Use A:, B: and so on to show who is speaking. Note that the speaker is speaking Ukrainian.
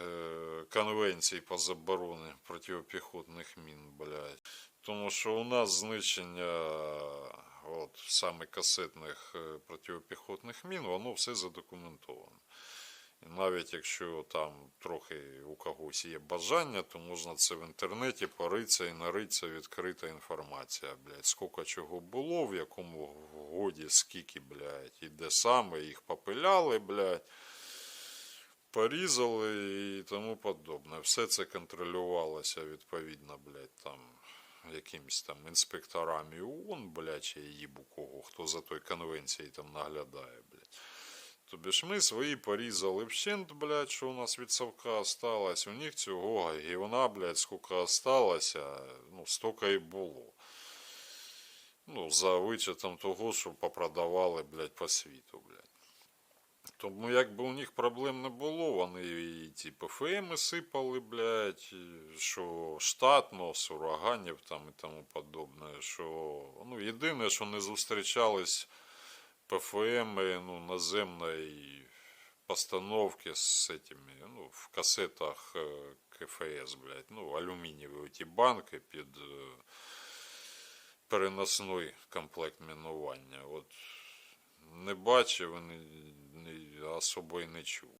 A: е, конвенцій по забороні протипіхотних мін, блядь. Тому що у нас знищення от, саме касетних е, протипіхотних мін, воно все задокументовано. І навіть якщо там трохи у когось є бажання, то можна це в інтернеті поритися і наритися відкрита інформація, блядь, скільки чого було, в якому годі, скільки, блядь, і де саме їх попиляли, блядь, порізали і тому подобне. Все це контролювалося відповідно, блядь, там якимись там інспекторами ООН, блядь, чи їбу кого, хто за той конвенцією там наглядає, блядь. Тобі ж ми свої порізали вщент, блядь, що у нас від совка осталось. У них цього гівна, блядь, скільки осталося, ну, стільки і було. Ну, за вичетом того, що попродавали, блядь, по світу, блядь. Тому якби у них проблем не було, вони і ті ПФМ сипали, блядь, що штатно, з ураганів там і тому подобне. Що, ну, єдине, що не зустрічались ПФМ ну, наземной постановки с этими, ну, в кассетах э, КФС, блядь, ну, алюмінієві ті банки під е, переносний комплект мінування. От не бачив, особо і не чув.